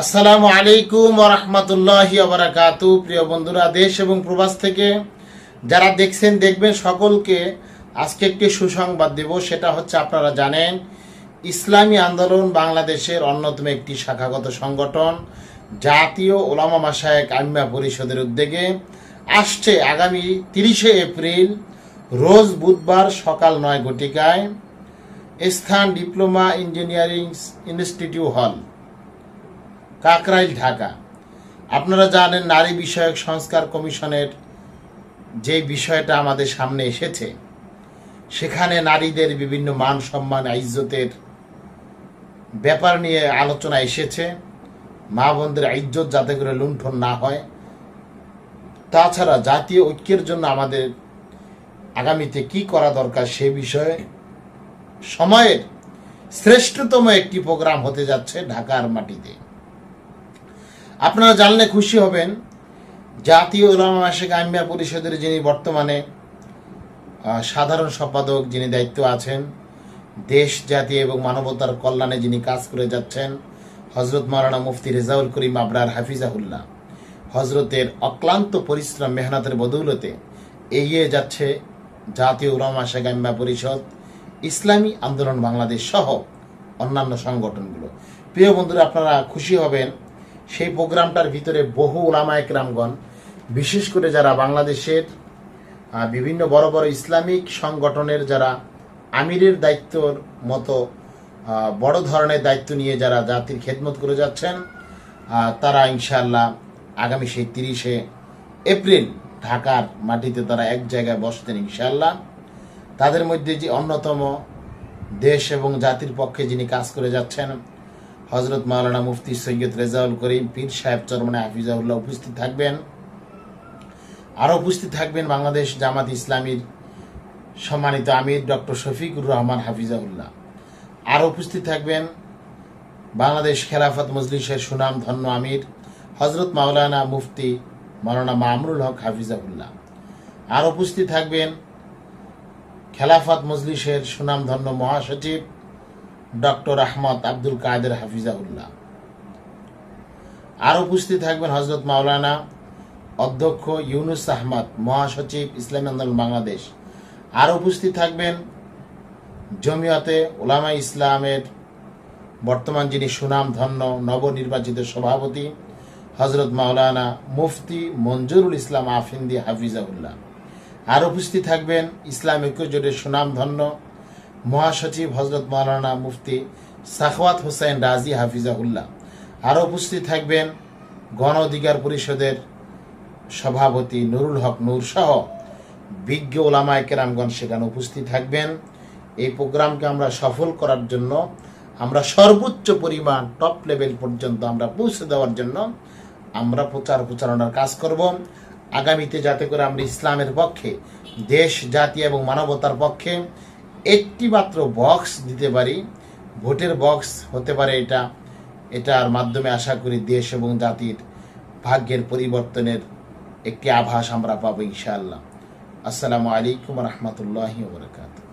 আসসালামু আলাইকুম রহমতুল্লাহি আবরাকাতু প্রিয় বন্ধুরা, দেশ এবং প্রবাস থেকে যারা দেখছেন, দেখবেন সকলকে আজকে একটি সুসংবাদ দেব। সেটা হচ্ছে, আপনারা জানেন, ইসলামী আন্দোলন বাংলাদেশের অন্যতম একটি শাখাগত সংগঠন, জাতীয় ওলামা মাসায়েক আইম্মা পরিষদের উদ্যোগে আসছে আগামী তিরিশে এপ্রিল, রোজ বুধবার সকাল নয় ঘটিকায়, স্থান ডিপ্লোমা ইঞ্জিনিয়ারিং ইনস্টিটিউট হল। কাকরাইল, ঢাকা। আপনারা জানেন নারী বিষয়ক সংস্কার কমিশনের যে বিষয়টা আমাদের সামনে এসেছে, সেখানে নারীদের বিভিন্ন মান সম্মান, ইজ্জতের ব্যাপার নিয়ে আলোচনা এসেছে। মা বোনদের ইজ্জত যাতে করে লুণ্ঠন না হয়। তাছাড়া জাতীয় ঐক্যের জন্য আমাদের আগামীতে কি করা দরকার সে বিষয়ে সময়ের শ্রেষ্ঠতম একটি প্রোগ্রাম হতে যাচ্ছে ঢাকার মাটিতে। আপনারা জানলে খুশি হবেন, জাতীয় উলামা মাসিক আইমিয়া পরিষদের যিনি বর্তমানে সাধারণ সম্পাদক যিনি দায়িত্ব আছেন, দেশ, জাতি এবং মানবতার কল্যাণে যিনি কাজ করে যাচ্ছেন হজরত মারানা মুফতি রেজাউল করিম আবরার হাফিজাহুল্লাহ। হজরতের অক্লান্ত পরিশ্রম, মেহনতের বদৌলতে এগিয়ে যাচ্ছে জাতীয় উলামা শেখ আইম্মা পরিষদ, ইসলামী আন্দোলন বাংলাদেশ সহ অন্যান্য সংগঠনগুলো। প্রিয় বন্ধুরা, আপনারা খুশি হবেন সেই প্রোগ্রামটার ভিতরে বহু ওলামা একরামগণ, বিশেষ করে যারা বাংলাদেশের বিভিন্ন বড় বড় ইসলামিক সংগঠনের যারা আমিরের দায়িত্বর মতো বড় ধরনের দায়িত্ব নিয়ে যারা জাতির খেদমত করে যাচ্ছেন তারা ইনশাআল্লাহ আগামী সেই তিরিশে এপ্রিল ঢাকার মাটিতে তারা এক জায়গায় বসতেন ইনশাআল্লাহ। তাদের মধ্যে যে অন্যতম দেশ এবং জাতির পক্ষে যিনি কাজ করে যাচ্ছেন হজরত মাওলানা মুফতি সৈয়দ রেজাউল করিম পীর সাহেব চরমনে হাফিজাউল্লাহ উপস্থিত থাকবেন। আরও উপস্থিত থাকবেন বাংলাদেশ জামাত ইসলামীর সম্মানিত আমির ডক্টর শফিকুর রহমান হাফিজাউল্লাহ আরও উপস্থিত থাকবেন বাংলাদেশ খেলাফত মজলিসের সুনাম ধন্য আমির হজরত মাওলানা মুফতি মাওলানা মামরুল হক হাফিজাউল্লাহ আর উপস্থিত থাকবেন খেলাফত মজলিসের সুনামধন্য মহাসচিব ডক্টর আহমদ আব্দুল কাদের হাফিজাউল্লাহ আর উপস্থিত থাকবেন হজরত মাওলানা অধ্যক্ষ ইউনুস আহমদ, মহাসচিব ইসলামী আন্দোলন বাংলাদেশ। আর উপস্থিত থাকবেন জমিয়তে ওলামা ইসলামের বর্তমান যিনি সুনাম ধন্য নবনির্বাচিত সভাপতি হজরত মাওলানা মুফতি মঞ্জুরুল ইসলাম আফিন্দি হাফিজাউল্লাহ আর উপস্থিত থাকবেন ইসলাম ঐক্য জোটের সুনাম ধন্য মহাসচিব হজরত মাওলানা মুফতি সাখওয়াত হোসেন রাজি হাফিজাহুল্লাহ। আরও উপস্থিত থাকবেন গণ অধিকার পরিষদের সভাপতি নুরুল হক নূর সহ বিজ্ঞ ওলামায় কেরামগণ সেখানে উপস্থিত থাকবেন। এই প্রোগ্রামকে আমরা সফল করার জন্য, আমরা সর্বোচ্চ পরিমাণ টপ লেভেল পর্যন্ত আমরা পৌঁছে দেওয়ার জন্য আমরা প্রচার প্রচারণার কাজ করব। আগামীতে যাতে করে আমরা ইসলামের পক্ষে, দেশ, জাতি এবং মানবতার পক্ষে একটি মাত্র বক্স দিতে পারি। ভোটের বক্স হতে পারে এটা। এটার মাধ্যমে আশা করি দেশ এবং জাতির ভাগ্যের পরিবর্তনের একটি আভাস আমরা পাবো ইনশাআল্লাহ। আসসালামু আলাইকুম রহমতুল্লাহ ওবরাকাতু